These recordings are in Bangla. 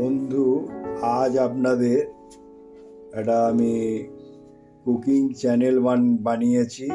বন্ধু, আজ আপনাদের একটা আমি কুকিং চ্যানেল বান, বানিয়েছি।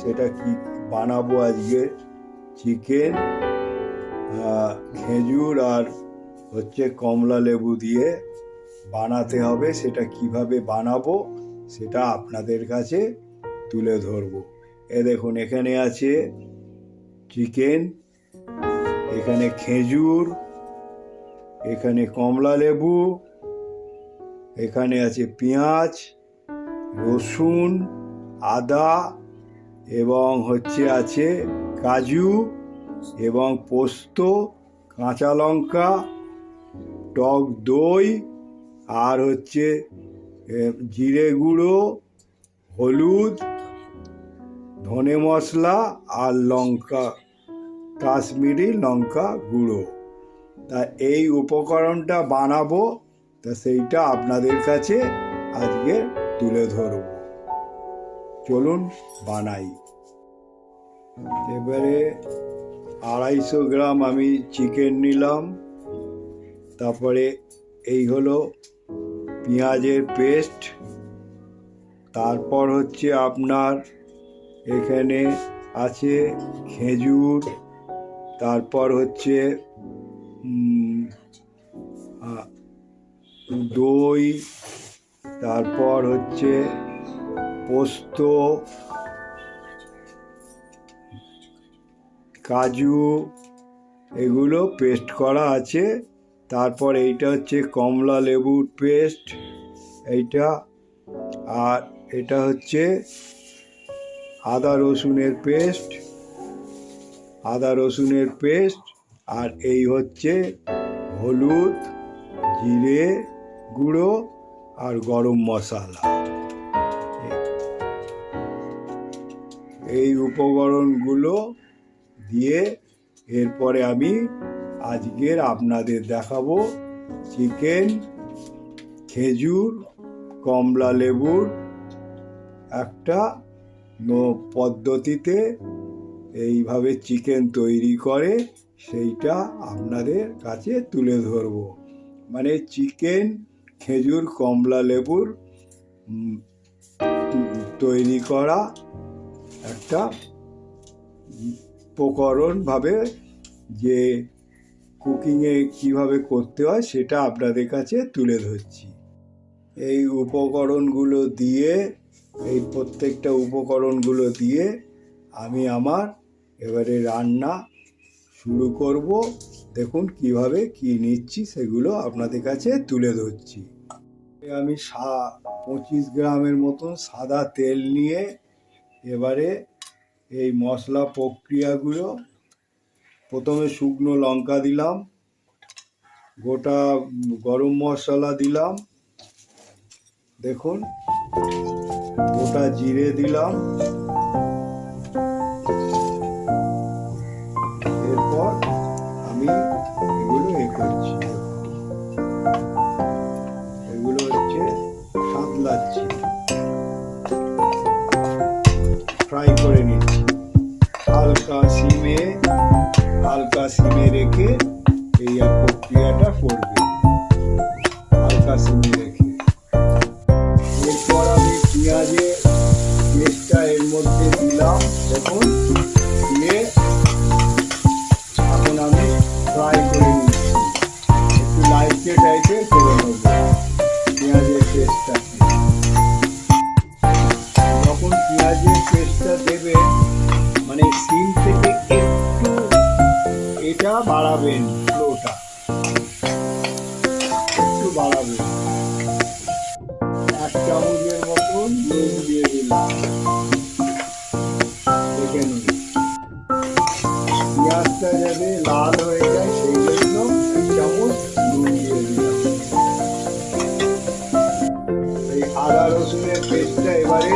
সেটা কি বানাবো আজকে? চিকেন খেজুর আর হচ্ছে কমলা লেবু দিয়ে বানাতে হবে। সেটা কীভাবে বানাবো সেটা আপনাদের কাছে তুলে ধরবো। এ দেখুন, এখানে আছে চিকেন এখানে খেজুর এখানে কমলা লেবু, এখানে আছে পেঁয়াজ, রসুন, আদা এবং হচ্ছে আছে কাজু এবং পোস্ত, কাঁচা লঙ্কা, টক দই আর হচ্ছে জিরে গুঁড়ো, হলুদ, ধনে মশলা আর লঙ্কা, কাশ্মীরি লঙ্কা গুঁড়ো। তা এই উপকরণটা বানাবো, তা সেইটা আপনাদের কাছে আজকে তুলে ধরব। চলুন বানাই। এবারে আড়াইশো গ্রাম আমি চিকেন নিলাম। তারপরে এই হলো পেঁয়াজের পেস্ট। তারপর হচ্ছে আপনার এখানে আছে খেজুর। তারপর হচ্ছে দই, তারপর হচ্ছে পোস্ত, কাজু, এগুলো পেস্ট করা আছে। তারপর এইটা হচ্ছে কমলা লেবুর পেস্ট এইটা, আর এটা হচ্ছে আদা রসুনের পেস্ট আদা রসুনের পেস্ট আর এই হচ্ছে হলুদ, জিরে গুঁড়ো আর গরম মশলা। এই উপকরণগুলো দিয়ে এরপরে আমি আজকের আপনাদের দেখাবো চিকেন, খেজুর, কমলা লেবুর একটা পদ্ধতিতে এইভাবে চিকেন তৈরি করে সেইটা আপনাদের কাছে তুলে ধরবো। মানে চিকেন, খেজুর, কমলা লেবুর তৈরি করা একটা উপকরণভাবে যে কুকিংয়ে কীভাবে করতে হয় সেটা আপনাদের কাছে তুলে ধরছি। এই উপকরণগুলো দিয়ে, এই প্রত্যেকটা উপকরণগুলো দিয়ে আমি আমার এবারে রান্না শুরু করব। দেখুন কীভাবে কি নিচ্ছি, সেগুলো আপনাদের কাছে তুলে ধরছি। আমি সা, পঁচিশ গ্রামের মতন সাদা তেল নিয়ে এবারে এই মশলা প্রক্রিয়াগুলো, প্রথমে শুকনো লঙ্কা দিলাম, গোটা গরম মশলা দিলাম, দেখুন, গোটা জিরে দিলাম। হালকা সিমে রেখে এই প্রক্রিয়াটা করবে। হালকা সিমে রেখে। এরপর আমি পেঁয়াজের পেস্টটা এর মধ্যে দিলাম। দেখুন, দিয়ে এখন আমি ফ্রাই করে নিচ্ছি। একটু লাইটে টাইটে করে নেব পেঁয়াজের পেস্টটাকে। যখন পেঁয়াজের বাড়াবেন ফ্লোটা। একটু বাড়াবেন এক চামচের মতন নুন দিয়ে দিলাম। পেঁয়াজটা যাতে লাল হয়ে যায়, সেই জন্য এক চামচ নুন দিয়ে দিলাম। এই আদা রসুনের পেস্টটা এবারে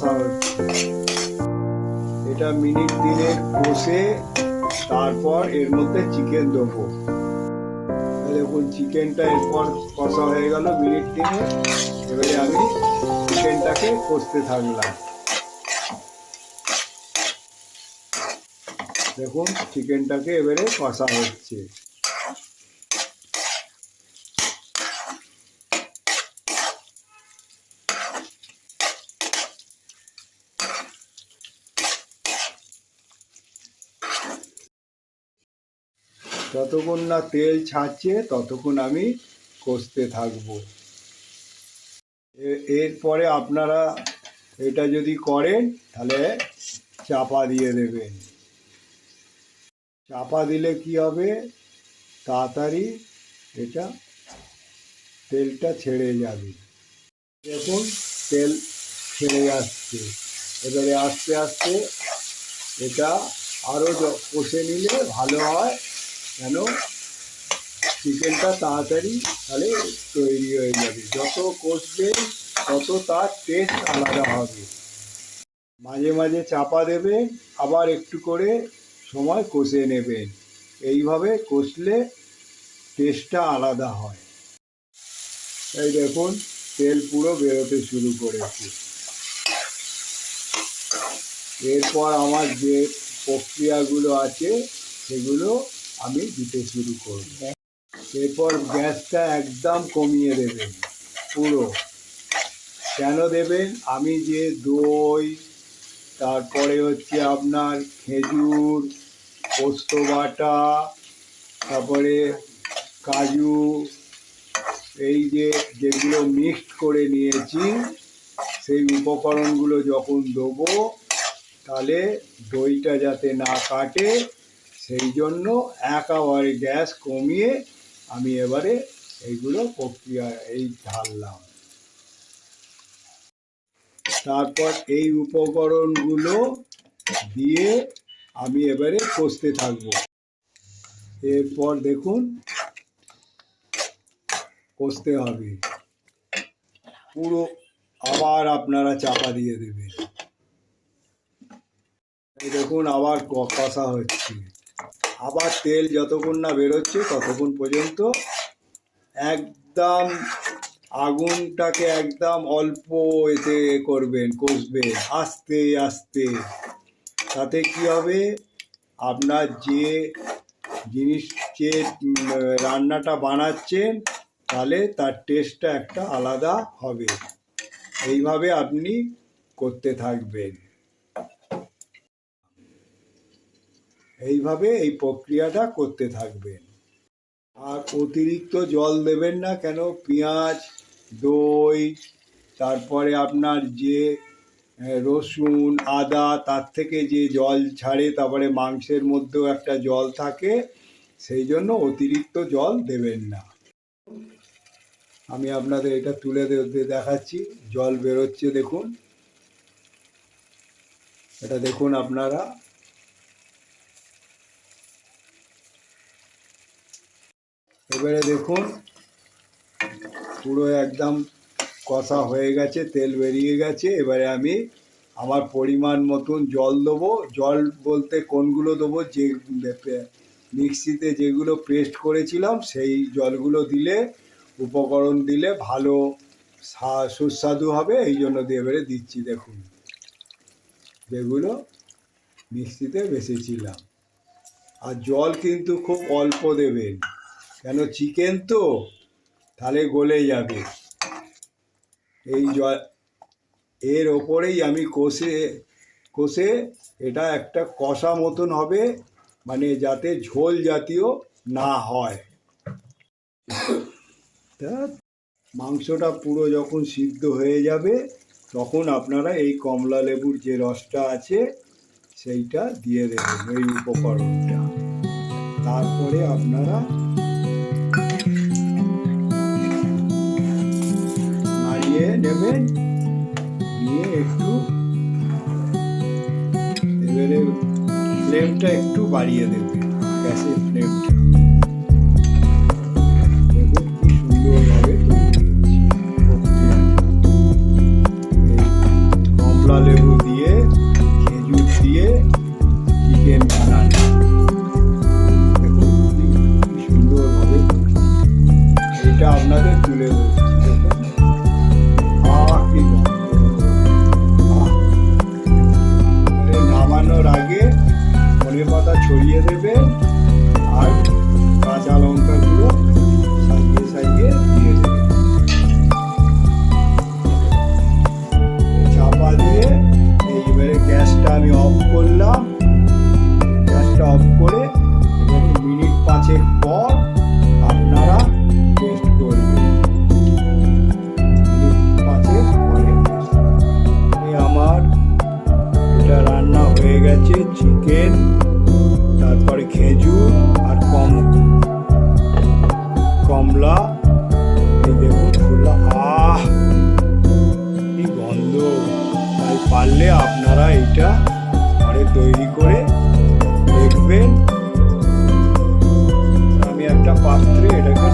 কষা হচ্ছে এটা মিনিট দিনে কষে, তারপর এর মধ্যে চিকেন দেবো। দেখুন চিকেনটা এরপর কষা হয়ে গেল মিনিট দিনে। এবারে আমি চিকেনটাকে কষতে থাকলাম। দেখুন চিকেনটাকে এবারে কষা হচ্ছে। যতক্ষণ না তেল ছাড়ছে ততক্ষণ আমি কষতে থাকব। এরপরে আপনারা এটা যদি করেন, তাহলে চাপা দিয়ে দেবেন। চাপা দিলে কি হবে? তাড়াতাড়ি এটা তেলটা ছেড়ে যাবে। দেখুন, তেল ছেড়ে যাচ্ছে এবারে আস্তে আস্তে এটা আরও কষে নিলে ভালো হয়। কেন? চিকেনটা তাড়াতাড়ি তাহলে তৈরি হয়ে যাবে। যত কষবে, তত তার টেস্ট আলাদা হবে। মাঝে মাঝে চাপা দেবেন আবার একটু করে সময় কষে নেবেন এইভাবে কষলে টেস্টটা আলাদা হয়। এই দেখুন, তেল পুরো বেরোতে শুরু করেছে। এরপর আমার যে প্রক্রিয়াগুলো আছে, সেগুলো আমি দিতে শুরু করব। এরপর গ্যাসটা একদম কমিয়ে দেবেন পুরো। কেন দেবেন? আমি যে দই, তারপরে হচ্ছে আপনার খেজুর, পোস্ত বাটা, তারপরে কাজু, এই যে যেগুলো মিক্সড করে নিয়েছি, সেই উপকরণগুলো যখন দেবো, তাহলে দইটা যাতে না কাটে সেই জন্য একেবারে গ্যাস কমিয়ে আমি এবারে এইগুলো প্রক্রিয়া এই ঢাললাম। তারপর এই উপকরণগুলো দিয়ে আমি এবারে কষতে থাকব। এরপর দেখুন, কষতে হবে। পুরো আবার আপনারা চাপা দিয়ে দেবেন। দেখুন, আবার কষা হচ্ছে। আবার তেল যতক্ষণ না বেরোচ্ছে ততক্ষণ পর্যন্ত একদম আগুনটাকে একদম অল্প এতে করবেন কষবেন আস্তে আস্তে। তাতে কি হবে? আপনার যে জিনিস, যে রান্নাটা বানাচ্ছেন, তাহলে তার টেস্টটা একটা আলাদা হবে। এইভাবে আপনি করতে থাকবেন। এইভাবে এই প্রক্রিয়াটা করতে থাকবেন। আর অতিরিক্ত জল দেবেন না কেন? পেঁয়াজ, দই, তারপরে আপনার যে রসুন, আদা, তার থেকে যে জল ছাড়ে, তারপরে মাংসের মধ্যেও একটা জল থাকে, সেই জন্য অতিরিক্ত জল দেবেন না। আমি আপনাদের এটা তুলে দেখাচ্ছি। জল বেরোচ্ছে দেখুন। এটা দেখুন আপনারা। এবারে দেখুন, পুরো একদম কষা হয়ে গেছে, তেল বেরিয়ে গেছে। এবারে আমি আমার পরিমাণ মতন জল দেবো। জল বলতে কোনগুলো দেবো? যে মিক্সিতে যেগুলো পেস্ট করেছিলাম, সেই জলগুলো দিলে, উপকরণ দিলে ভালো সুস্বাদু হবে। এই জন্য দিয়ে এবারে দিচ্ছি, দেখুন। যেগুলো মিক্সিতে বেশিছিলাম আর জল কিন্তু খুব অল্প দেবেন। কেন চিকেন তো? তাহলে গলে যাবে। এই জল এর ওপরেই আমি কষে কষে এটা একটা কষা মতন হবে মানে যাতে ঝোল জাতীয় না হয়। তা মাংসটা পুরো যখন সিদ্ধ হয়ে যাবে, তখন আপনারা এই কমলা লেবুর যে রসটা আছে, সেইটা দিয়ে দেবেন, এই উপকরণটা। তারপরে আপনারা নাড়িয়ে নেবেন নিয়ে একটু এবারে ফ্লেমটা একটু বাড়িয়ে দেবেন গ্যাসের ফ্লেমটা তৈরি করে দেখবেন। আমি একটা পাত্রে এটাকে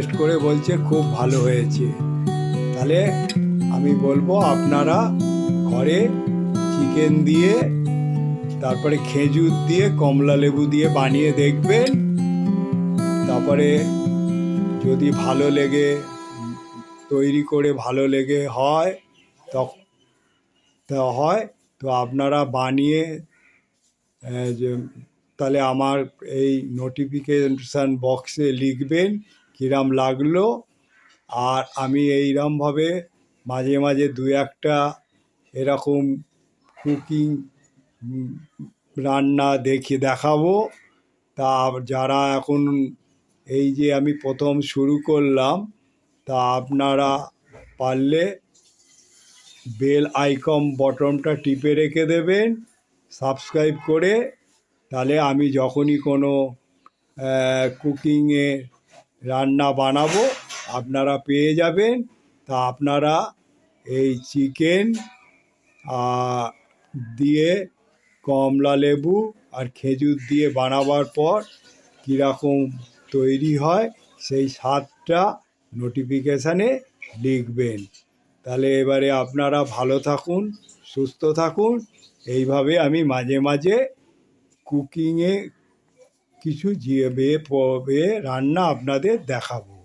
টেস্ট করে বলছে, খুব ভালো হয়েছে। তাহলে আমি বলব, আপনারা ঘরে চিকেন দিয়ে, তারপরে খেজুর দিয়ে, কমলা লেবু দিয়ে বানিয়ে দেখবেন। তারপরে যদি ভালো লেগে, তৈরি করে ভালো লেগে হয় তখন তা হয়, তো আপনারা বানিয়ে তাহলে আমার এই নোটিফিকেশান বক্সে লিখবেন কিরাম লাগল। আর আমি এইরমভাবে মাঝে মাঝে দু একটা এরকম কুকিং রান্না দেখে দেখাবো। তা যারা এখন এই যে আমি প্রথম শুরু করলাম, তা আপনারা পারলে বেল আইকম বটনটা টিপে রেখে দেবেন সাবস্ক্রাইব করে। তাহলে আমি যখনই কোনো কুকিংয়ে রান্না বানাবো, আপনারা পেয়ে যাবেন। তা আপনারা এই চিকেন দিয়ে কমলা লেবু আর খেজুর দিয়ে বানাবার পর কীরকম তৈরি হয়, সেই স্বাদটা নোটিফিকেশানে লিখবেন। তাহলে এবারে আপনারা ভালো থাকুন, সুস্থ থাকুন। এইভাবে আমি মাঝে মাঝে কুকিংয়ে কিছু জিয়ে বেয়ে রান্না আপনাদের দেখাবো।